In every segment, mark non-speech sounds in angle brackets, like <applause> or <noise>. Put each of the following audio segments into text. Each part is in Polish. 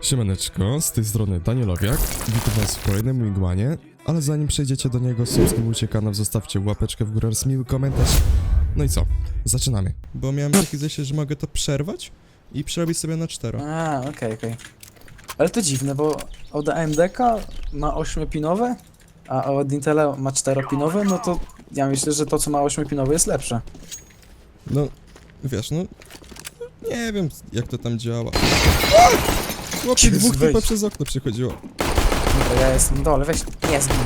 Siemaneczko, z tej strony Danielowiak. Witam was w kolejnym Wingmanie, ale zanim przejdziecie do niego, subskrybujcie kanał, zostawcie łapeczkę w górę miły komentarz. No i co? Zaczynamy. Bo miałem takie zejście, że mogę to przerwać i przerobić sobie na cztero. A, okej, okej. Ale to dziwne, bo od AMD-ka ma 8-pinowe, a od Intela ma 4-pinowe, no to ja myślę, że to co ma 8-pinowe jest lepsze. No, wiesz, no... Nie wiem, jak to tam działa. Chłopie, dwóch weź. typa przez okno przychodziło. No to ja jestem na dole, weź, nie zgin.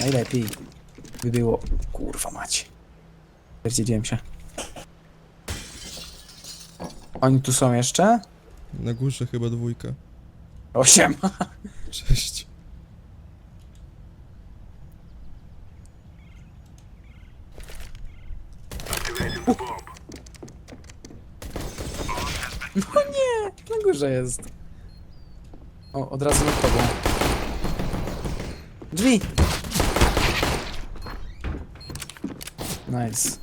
Najlepiej by było. Kurwa macie. Pierdzieliłem się. Oni tu są jeszcze? Na górze chyba dwójka. Osiem. <laughs> Cześć. No nie, na górze jest. O, od razu nad tobą. Drzwi! Nice.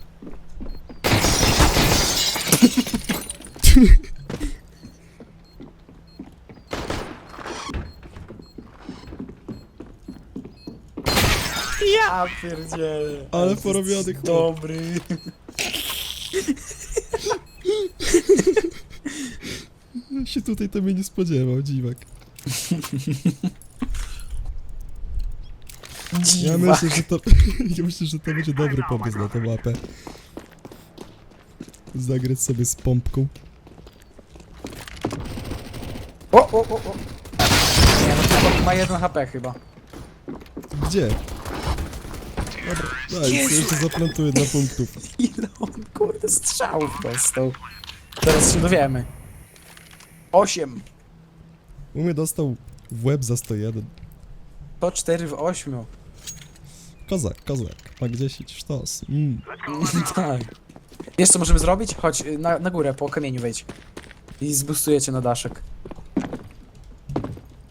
Ja pierdzielę. Ale porobiony chłop. Dobry. Ja się tutaj tobie nie spodziewał, dziwak. Ja Dziwak. myślę, że to. <laughs> Ja myślę, że to będzie dobry pomysł na tę mapę. Zagrać sobie z pompką. O, o, o, o. Nie, no ma jeden HP chyba. Gdzie? Dobra, daj, Jezu. jeszcze zaplantuję dla punktów. <laughs> Ile on kurde strzałów dostał. Teraz się dowiemy. Osiem. U mnie dostał w łeb za 101. To 4 w 8. Kozak, kozak. Pak 10, sztos. Mm. <laughs> tak. Wiesz co możemy zrobić? Chodź y, na, na górę, po kamieniu wejdź. I zbustujecie na daszek.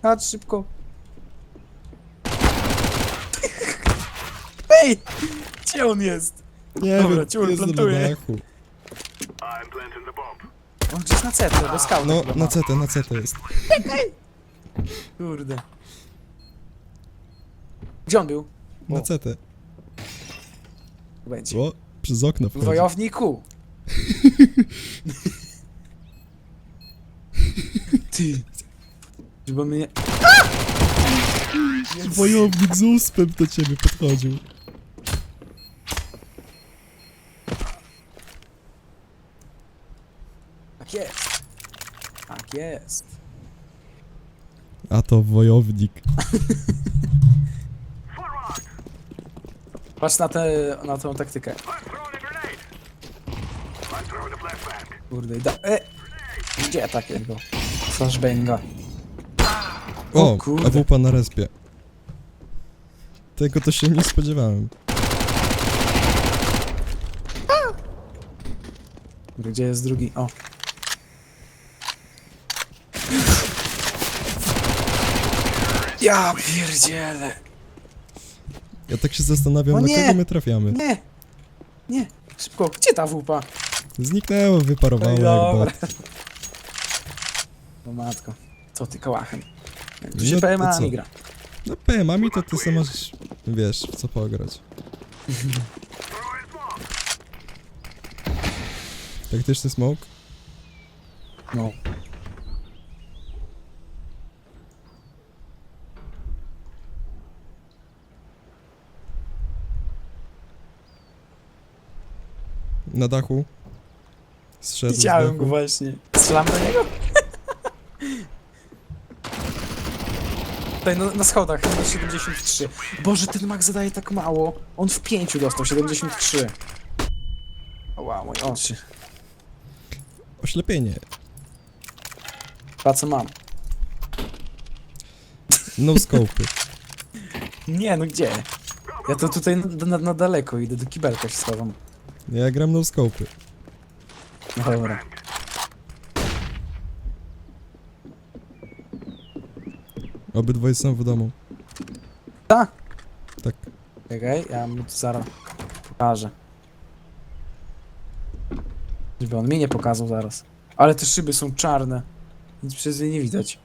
Chodź szybko. <laughs> Ej! Gdzie on jest? Nie Dobra, wiem, ciul, jest na plantuję. dachu. On gdzieś na CT, do skauta No, chyba na ma. CT, na CT jest. Kurde. Gdzie on był? Na O. CT. Będzie. O, przez okno wchodzi. Wojowniku! <laughs> Ty. Chyba mnie... Wojownik z uspem do ciebie podchodził. Tak jest. Tak jest. A to wojownik. Patrz na, tę na tą taktykę. Kurde, da... E! Gdzie takiego? Flashbanga. O O, kurde. AWP na respie. Tego to się nie spodziewałem. Kurde, Gdzie jest drugi? O. Ja pierdzielę. Ja tak się zastanawiam, O na nie! kogo my trafiamy. Nie! Nie! Szybko, gdzie ta wupa? Zniknęło, wyparowało Ej, jak bot. O matko, co ty kołachem? Tu No to PMA co? mi gra. No PMami to ty sam masz, wiesz, w co pograć. <laughs> Taktyczny smoke? No. Na dachu? Zszedł z Widziałem dachu. go właśnie. Strzelam do niego? <laughs> Tutaj na, na schodach, na 73. Boże, ten mag zadaje tak mało. On w 5 dostał, 73. O, wow, moje oczy. Oślepienie. Pa co mam? No scope. <laughs> Nie, no gdzie? Ja to tutaj na, na, na daleko idę, do kibelka się schowam. Ja gram no scope. No dobra. Obydwaj są w domu. Ta? Tak. Czekaj, ja mu to zaraz pokażę. Żeby on mi nie pokazał zaraz. Ale te szyby są czarne. Nic przez nie nie widać.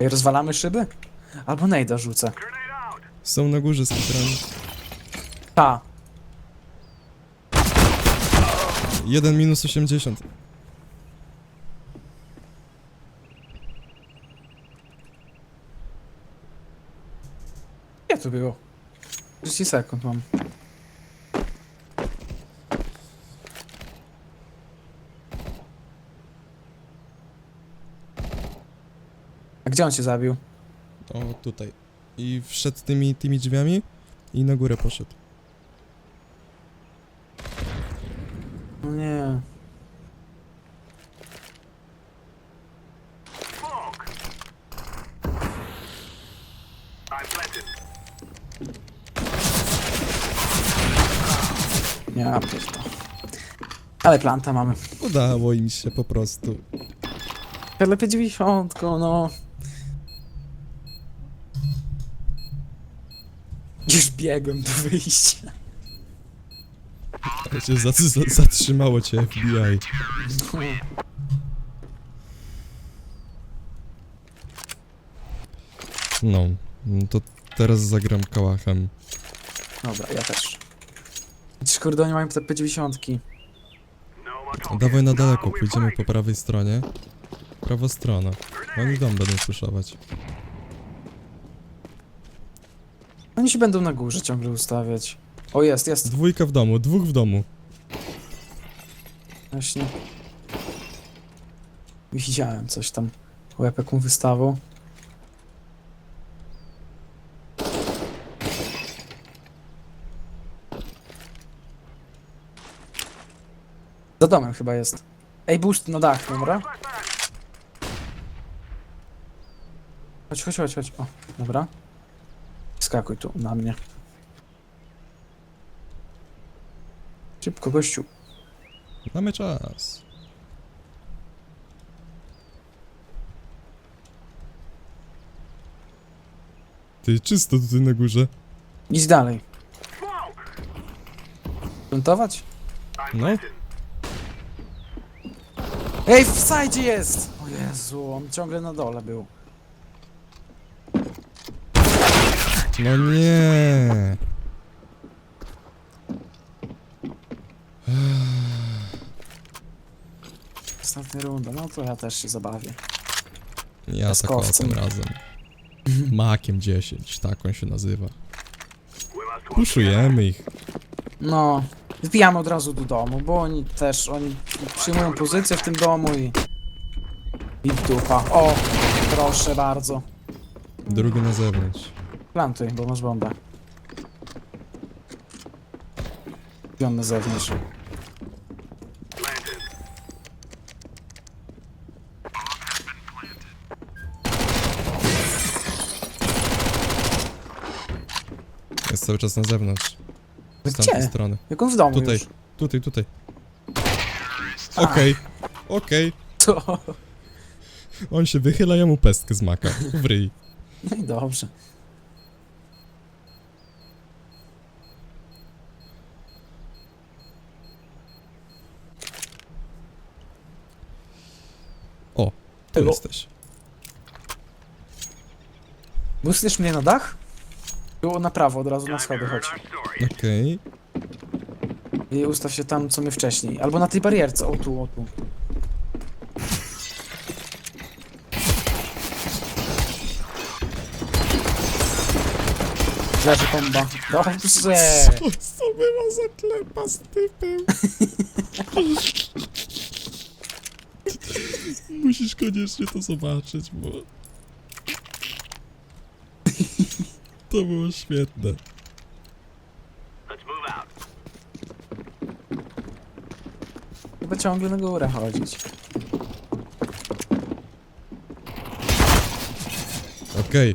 I rozwalamy szyby? Albo nejda rzucę. Są na górze z kitrami. Ta. 1 minus 80. Gdzie to było? 30 sekund mam. A gdzie on cię zabił? Tutaj. I wszedł tymi, tymi drzwiami i na górę poszedł. No nie. Ja pierdolę. Ale planta mamy. Udało im się po prostu. Lepiej 90, no. Już biegłem do wyjścia. Ale cię za, za, zatrzymało cię FBI. No, to teraz zagram kałachem. Dobra, ja też. Przecież kurde, oni mają te P90. Dawaj na daleko, pójdziemy po prawej stronie. Prawa strona. Oni dom będą słyszować. Oni się będą na górze ciągle ustawiać. O, jest, jest. Dwójka w domu, dwóch w domu. Właśnie. Widziałem coś tam. Łepek mu wystawał. Za domem chyba jest. Ej, boost na dach, dobra? Chodź, chodź, chodź, chodź. O, dobra. Skakuj tu na mnie. Szybko, gościu. Mamy czas. Ty, czysto tutaj na górze. Idź dalej. Plantować? No, Ej, w sajdzie jest! O Jezu, on ciągle na dole był. No nie. Ostatnia runda, no to ja też się zabawię. Ja tak o Piaskowcem. tym razem. Makiem 10, tak on się nazywa. Puszujemy ich. No, wbijamy od razu do domu, bo oni też, oni przyjmują pozycję w tym domu i... I dupa. O, proszę bardzo. Drugi na zewnątrz. Plantuj, bo masz bombę. I on na zewnątrz. Jest cały czas na zewnątrz. Z Gdzie? tamtej strony. Jak on w domu Tutaj. już. Tutaj, tutaj. Okej, okej. To... On się wychyla, ja mu pestkę z maka. W ryj. No i dobrze. O, tu Elo. jesteś. Bustniesz mnie na dach? Tu na prawo, od razu na schody, chodź. Okej. I ustaw się tam, co my wcześniej. Albo na tej barierce. O tu, o tu. Leży bomba. Dobrze. Co była za klepa z typem? <laughs> Musisz koniecznie to zobaczyć, bo... <laughs> To było świetne. Chyba ciągle na górę chodzić. Okej.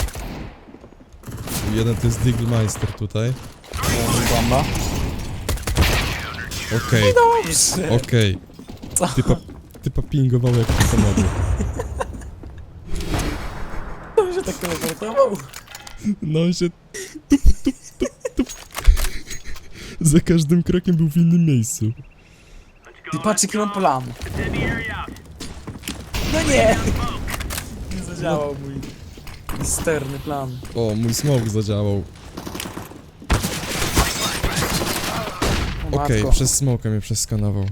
Jeden to jest Digglemeister tutaj. Bomba. Okej, Dobrze. okej. Co? Typa, typa pingował jak w samochód. To się tak teleportował. No on się tup, tup, tup, tup. Za każdym krokiem był w innym miejscu. I patrz jaki mam plan. No nie! Nie zadziałał mój Misterny plan. O, mój smoke zadziałał. O Okej, matko. przez smoka mnie przeskanował.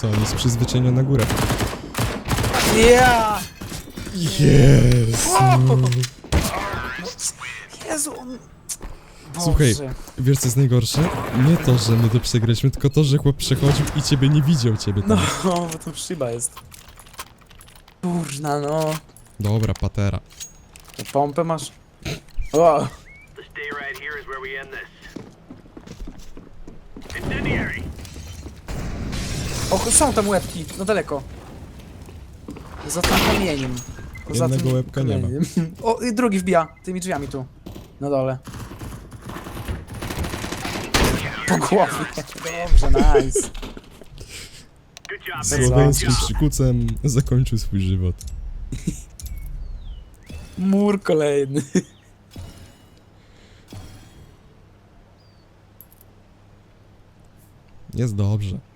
Co, on jest przyzwyczajony na górę. Ja! Jezu! Jezu, on... Słuchaj, Boże. Wiesz co jest najgorsze? Nie to, że my to przegraliśmy, tylko to, że chłop przechodził i ciebie nie widział ciebie No, tam. bo to szyba jest. Kurna, no. Dobra, patera. Pompę masz? O, The stay right here is where we end this. O, są tam łebki, no daleko. Za tym kamieniem. Za Jednego tym łebka nie ma. <laughs> O, i drugi wbija, tymi drzwiami tu. Na dole. Po głowie. Dobrze, nice. Awesome. przykucem zakończył swój żywot. Mur kolejny. Jest dobrze.